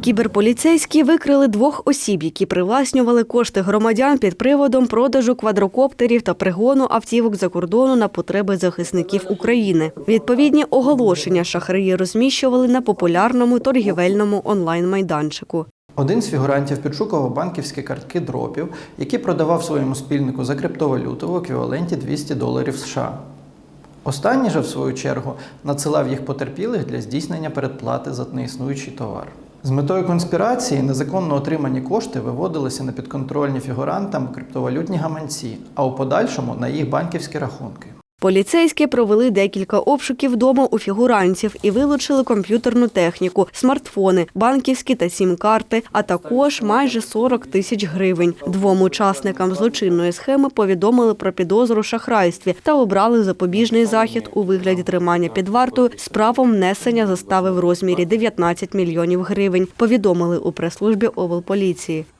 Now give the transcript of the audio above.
Кіберполіцейські викрили двох осіб, які привласнювали кошти громадян під приводом продажу квадрокоптерів та пригону автівок за кордону на потреби захисників України. Відповідні оголошення шахраї розміщували на популярному торгівельному онлайн-майданчику. Один з фігурантів підшукував банківські картки дропів, які продавав своєму спільнику за криптовалюту в еквіваленті 200 доларів США. Останній же, в свою чергу, надсилав їх потерпілих для здійснення передплати за неіснуючий товар. З метою конспірації незаконно отримані кошти виводилися на підконтрольні фігурантам криптовалютні гаманці, а у подальшому на їх банківські рахунки. Поліцейські провели декілька обшуків вдома у фігурантів і вилучили комп'ютерну техніку, смартфони, банківські та сім-карти, а також майже 40 тисяч гривень. Двом учасникам злочинної схеми повідомили про підозру шахрайстві та обрали запобіжний захід у вигляді тримання під вартою з правом внесення застави в розмірі 19 мільйонів гривень. Повідомили у прес-службі облполіції.